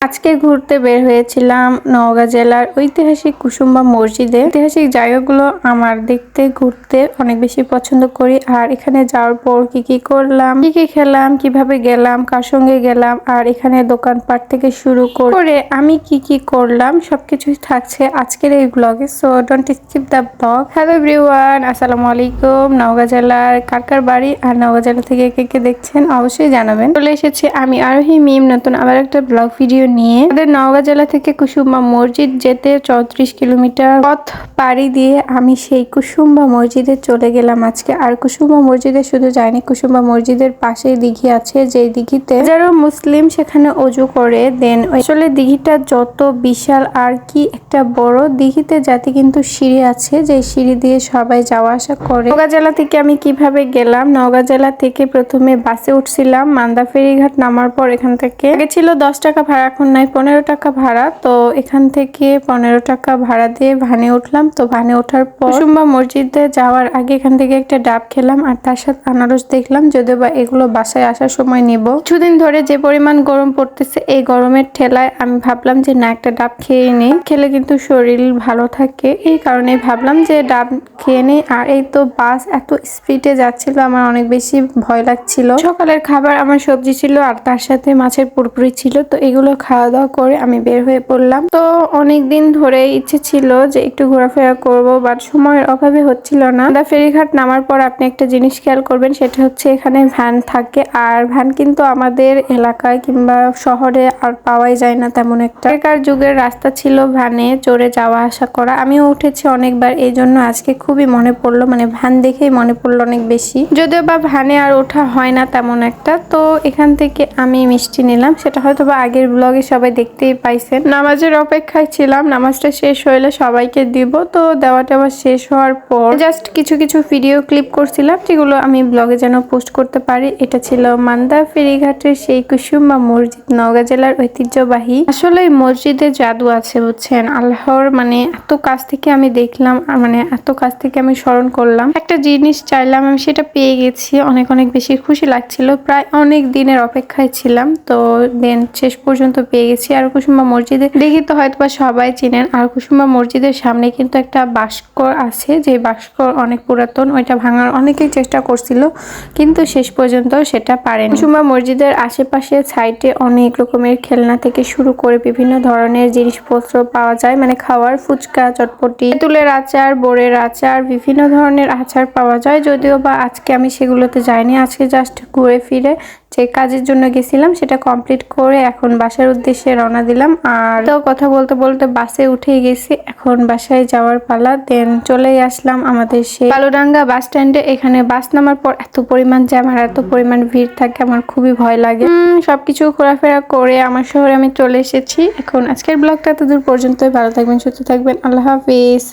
আজকে ঘুরতে বের হয়েছিলাম নওগাঁ জেলার ঐতিহাসিক কুসুম্বা মসজিদে। ঐতিহাসিক জায়গাগুলো আমার দেখতে, ঘুরতে অনেক বেশি পছন্দ করি। আর এখানে যাওয়ার পর কি কি করলাম, কি কি খেলাম, কীভাবে গেলাম, কার সঙ্গে গেলাম, আর এখানে দোকানপাট থেকে শুরু করে আমি কি কি করলাম, সবকিছুই থাকছে আজকের এই ব্লগে so don't skip the blog hello everyone আসসালামু আলাইকুম। নওগাঁ জেলার কার কার বাড়ি আর নওগাঁ জেলা থেকে কে কে দেখছেন অবশ্যই জানাবেন। চলে এসেছি আমি আরোহী মিম, নতুন আবার একটা ব্লগ ভিডিও নিয়ে আমাদের নওগাঁ জেলা থেকে কুসুম্বা মসজিদ যেতে চৌত্রিশ কিলোমিটার পথ পাড়ি দিয়ে আমি সেই কুসুম্বা মসজিদে চলে গেলাম আজকে। আর কুসুম্বা মসজিদে শুধু যায়নি কুসুম্বা মসজিদের পাশেই দিঘি আছে যে দিঘিতে যারা মুসলিম সেখানে অজু করে। দেন আসলে দিঘিটা যত বিশাল আর কি একটা বড়, দিঘিতে যাতে কিন্তু সিঁড়ি আছে যে সিঁড়ি দিয়ে সবাই যাওয়া আসা করে। নওগাঁ জেলা থেকে আমি কীভাবে গেলাম? নওগাঁ জেলা থেকে প্রথমে বাসে উঠছিলাম, মান্দা ফেরিঘাট নামার পর এখান থেকে। আগে ছিল দশ টাকা ভাড়া এখন নাই পনেরো টাকা ভাড়া, তো এখান থেকে পনেরো টাকা ভাড়া দিয়ে ভানে উঠলাম। তো ভানে ওঠার পর কুসুম্বা মসজিদে যাওয়ার আগে এখান থেকে একটা ডাব খেলাম আর তার সাথে আনারস দেখলাম, যদিও বা এগুলো বাসায় আসার সময় নেব। কিছুদিন ধরে যে পরিমাণ গরম পড়তেছে, এই গরমের ঠেলায় আমি ভাবলাম যে না, একটা ডাব খেয়ে নেই। খেলে কিন্তু শরীর ভালো থাকে, এই কারণে ভাবলাম যে ডাব খেয়ে নেই। আর এই তো বাস এত স্পিডে যাচ্ছিল, আমার অনেক বেশি ভয় লাগছিল। সকালের খাবার আমার সবজি ছিল আর তার সাথে মাছের পুরপুরি ছিল, তো এগুলো খাওয়া দাওয়া করে আমি বের হয়ে পড়লাম। তো অনেক দিন ধরে ইচ্ছে ছিল যে একটু ঘোরাফেরা করব বাট সময়ের অভাবে হচ্ছিল না। দা ফেরিঘাট নামার পর আপনি একটা জিনিস খেয়াল করবেন, সেটা হচ্ছে এখানে ভ্যান থাকে। আর ভ্যান কিন্তু আমাদের এলাকায় কিংবা শহরে আর পাওয়াই যায় না তেমন একটা। আগেকার যুগের রাস্তা ছিল ভ্যানে চড়ে যাওয়া, আসা করা। আমিও উঠেছি অনেকবার এই জন্য আজকে খুবই মনে পড়ল। মানে ভ্যান দেখেই মনে পড়ল অনেক বেশি। যদিও বা ভ্যানে আর ওঠা হয় না তেমন একটা, তো এখান থেকে আমি মিষ্টি নিলাম। সেটা হয়তো বা আগের ব্লগে সবাই দেখতেই পাইছেন। নামাজের অপেক্ষায় ছিলাম, নামাজটা শেষ হইলে সবাইকে দিব। তো দেওয়া টেওয়া শেষ হওয়ার পর জাস্ট কিছু কিছু ভিডিও ক্লিপ করছিলাম, যেগুলো আমি ব্লগে যেন পোস্ট করতে পারি। এটা ছিল মান্দা ফেরিঘাটের সেই কুসুম্বা মসজিদ, নওগাঁ জেলার ঐতিহ্যবাহী। আসলে মসজিদে জাদু আছে, বুঝছেন? আল্লাহর মানে এত কাছ থেকে আমি দেখলাম মানে এত কাছ থেকে আমি স্মরণ করলাম। একটা জিনিস চাইলাম, আমি সেটা পেয়ে গেছি। অনেক অনেক বেশি খুশি লাগছিল। প্রায় অনেক দিনের অপেক্ষায় ছিলাম। তো দেন শেষ পর্যন্ত পেয়ে গেছি। আর কুসুম্বা মসজিদে দেখি তো হয়তো বা সবাই চিনেন। আর কুসুম্বা মসজিদের সামনে কিন্তু একটা বাস্কর আছে। যে বাস্কর অনেক পুরাতন, ওইটা ভাঙার অনেকেই চেষ্টা করছিল, কিন্তু শেষ পর্যন্ত সেটা পারেন। কুসুম্বা মসজিদের আশেপাশে সাইডে অনেক রকমের খেলনা থেকে শুরু করে বিভিন্ন ধরনের জিনিসপত্র পাওয়া যায়। মানে খাওয়ার ফুচকা, চটপটি তুলের আচার, বোরের আচার, বিভিন্ন ধরনের আচার পাওয়া যায়। যদিও বা আজকে আমি সেগুলোতে যাইনি, আজকে জাস্ট ঘুরে ফিরে যে কাজের জন্য গেছিলাম, সেটা কমপ্লিট করে এখন বাসার উদ্দেশ্যে রওনা দিলাম। আর তো কথা বলতে বলতে বাসে উঠে গেছি। এখন বাসায় যাওয়ার পালা দেন চলেই আসলাম আমাদের সেই কালোডাঙ্গা বাস স্ট্যান্ডে এখানে বাস নামার পর এত পরিমাণ জ্যাম আর এত পরিমাণ ভিড় থাকে, আমার খুবই ভয় লাগে। সবকিছু ঘোরাফেরা করে আমার শহরে আমি চলে এসেছি। এখন আজকের ব্লগটা এত দূর পর্যন্তই। ভালো থাকবেন, সুস্থ থাকবেন। আল্লাহ হাফিজ।